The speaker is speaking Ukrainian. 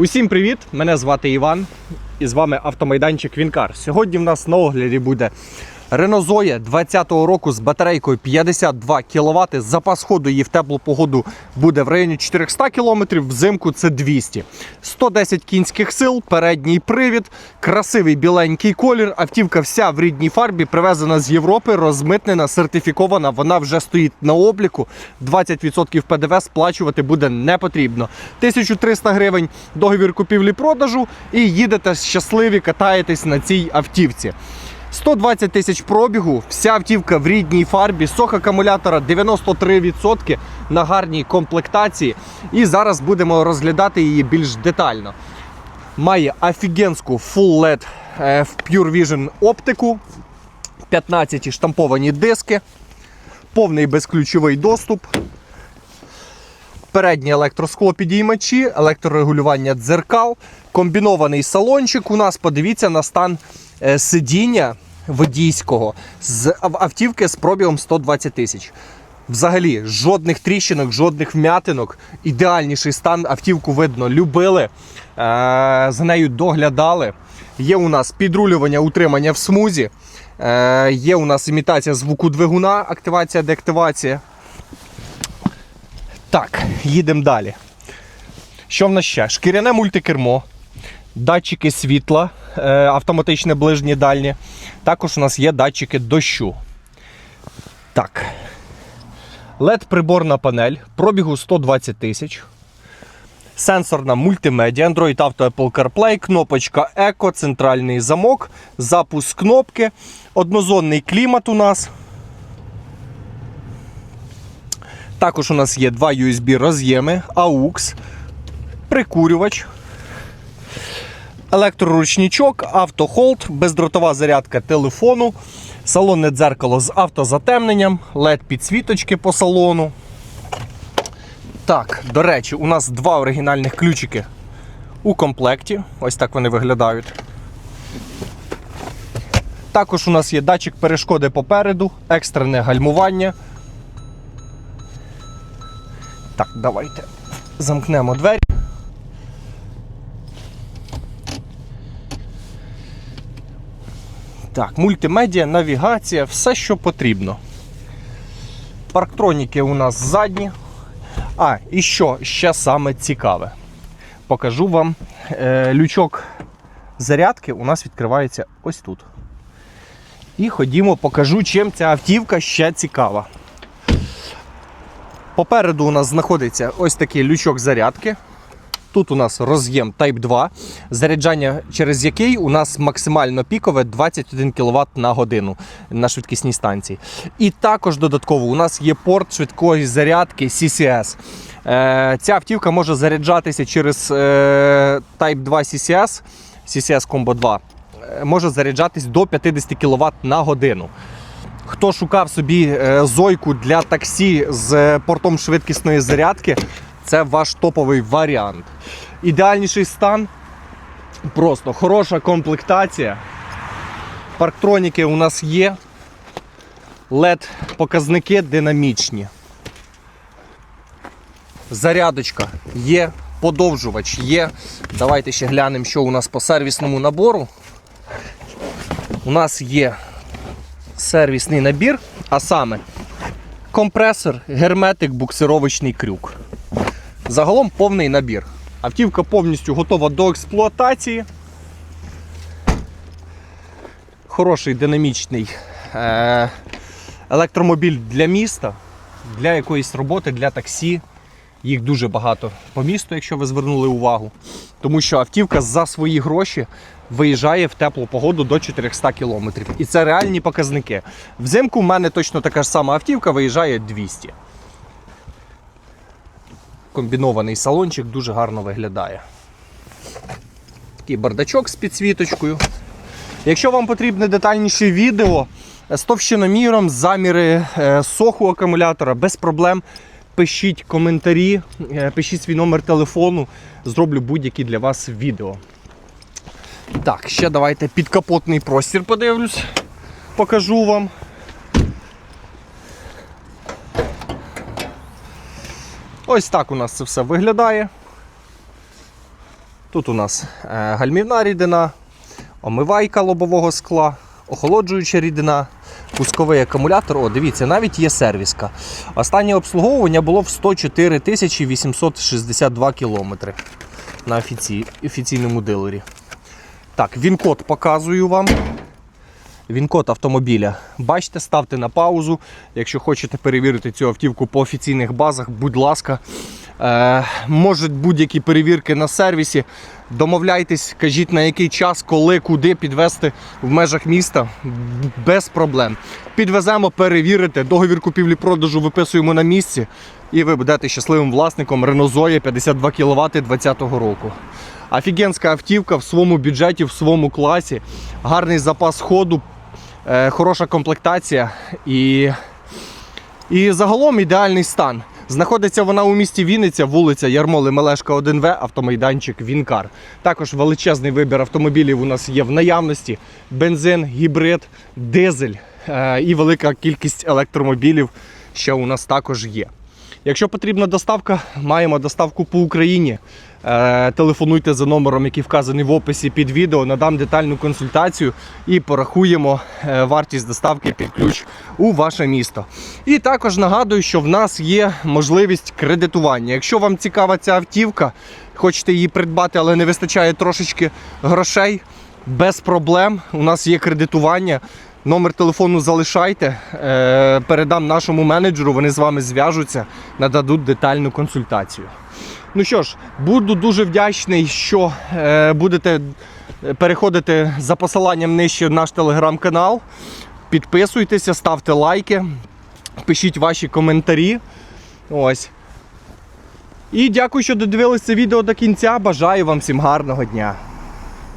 Усім привіт! Мене звати Іван і з вами автомайданчик Вінкар. Сьогодні в нас на огляді буде Renault Zoe 20-го року з батарейкою 52 кВт. Запас ходу її в теплу погоду буде в районі 400 км, взимку це 200. 110 кінських сил, передній привід, красивий біленький колір. Автівка вся в рідній фарбі, привезена з Європи, розмитнена, сертифікована. Вона вже стоїть на обліку. 20% ПДВ сплачувати буде не потрібно. 1300 гривень договір купівлі-продажу і їдете щасливі, катаєтесь на цій автівці. 120 тисяч пробігу, вся автівка в рідній фарбі, сох акумулятора 93% на гарній комплектації. І зараз будемо розглядати її більш детально. Має офігенську Full LED е, в Pure Vision оптику, 15 штамповані диски, повний безключовий доступ. Передні електросклопідіймачі, електрорегулювання дзеркал, комбінований салончик. У нас подивіться на стан сидіння водійського з автівки з пробігом 120 тисяч. Взагалі, жодних тріщинок, жодних вмятинок. Ідеальніший стан автівку видно, любили, е- за нею доглядали. Є у нас підрулювання, утримання в смузі. Е- є у нас імітація звуку двигуна, активація, деактивація. Так, їдемо далі. Що в нас ще? Шкіряне мультикермо, датчики світла, е, автоматичне ближнє дальнє. Також у нас є датчики дощу. Так. led приборна панель, пробігу 120 тисяч. Сенсорна мультимедіа, Android Auto Apple CarPlay, кнопочка Eco, центральний замок, запуск кнопки, однозонний клімат у нас. Також у нас є два USB роз'єми, AUX, прикурювач, електроручничок, автохолд, бездротова зарядка телефону, салонне дзеркало з автозатемненням, LED підсвіточки по салону. Так, до речі, у нас два оригінальних ключики у комплекті. Ось так вони виглядають. Також у нас є датчик перешкоди попереду, екстрене гальмування. Так, давайте замкнемо двері. Так, мультимедіа, навігація, все, що потрібно. Парктроніки у нас задні. А, і що ще саме цікаве? Покажу вам е, лючок зарядки у нас відкривається ось тут. І ходімо, покажу, чим ця автівка ще цікава. Попереду у нас знаходиться ось такий лючок зарядки. Тут у нас роз'єм Type 2, заряджання через який у нас максимально пікове 21 кВт на годину на швидкісній станції. І також додатково у нас є порт швидкої зарядки CCS. Е, ця автівка може заряджатися через е, Type 2 CCS, CCS Combo 2. е, Може заряджатись до 50 кВт на годину. Хто шукав собі зойку для таксі з портом швидкісної зарядки, це ваш топовий варіант. Ідеальніший стан. Просто хороша комплектація. Парктроніки у нас є. LED показники динамічні. Зарядочка є, подовжувач є. Давайте ще глянемо, що у нас по сервісному набору. У нас є сервісний набір, а саме компресор, герметик, буксировочний крюк. Загалом повний набір. Автівка повністю готова до експлуатації. Хороший динамічний е- електромобіль для міста, для якоїсь роботи, для таксі. Їх дуже багато по місту, якщо ви звернули увагу. Тому що автівка за свої гроші виїжджає в теплу погоду до 400 км. І це реальні показники. Взимку в мене точно така ж сама автівка виїжджає 200. Комбінований салончик дуже гарно виглядає. Такий бардачок з підсвіточкою. Якщо вам потрібне детальніше відео з товщиноміром, заміри е, соху акумулятора, без проблем. Пишіть коментарі, е, пишіть свій номер телефону, зроблю будь-які для вас відео. Так, ще давайте підкапотний простір подивлюсь, покажу вам. Ось так у нас це все виглядає. Тут у нас е, гальмівна рідина, омивайка лобового скла, охолоджуюча рідина, пусковий акумулятор. О, дивіться, навіть є сервіска. Останнє обслуговування було в 104 862 кілометри на офіційному дилері. Так, він-код показую вам. Він-код автомобіля. Бачите, ставте на паузу. Якщо хочете перевірити цю автівку по офіційних базах, будь ласка. Е, можуть будь-які перевірки на сервісі. Домовляйтесь, кажіть на який час, коли, куди підвести в межах міста без проблем. Підвеземо, перевірите, договір купівлі-продажу виписуємо на місці, і ви будете щасливим власником Renault Zoe 52 кВт 2020 року. Офігенська автівка в своєму бюджеті, в своєму класі, гарний запас ходу, хороша комплектація і, і загалом ідеальний стан. Знаходиться вона у місті Вінниця, вулиця Ярмоли Мелешка 1В, автомайданчик Вінкар. Також величезний вибір автомобілів у нас є в наявності: бензин, гібрид, дизель е, і велика кількість електромобілів, що у нас також є. Якщо потрібна доставка, маємо доставку по Україні. Е, телефонуйте за номером, який вказаний в описі під відео, надам детальну консультацію і порахуємо е, вартість доставки під ключ у ваше місто. І також нагадую, що в нас є можливість кредитування. Якщо вам цікава ця автівка, хочете її придбати, але не вистачає трошечки грошей, без проблем. У нас є кредитування. Номер телефону залишайте, е, передам нашому менеджеру, вони з вами зв'яжуться, нададуть детальну консультацію. Ну що ж, буду дуже вдячний, що е, будете переходити за посиланням нижче в наш телеграм-канал. Підписуйтеся, ставте лайки, пишіть ваші коментарі. Ось. І дякую, що додивилися відео до кінця. Бажаю вам всім гарного дня.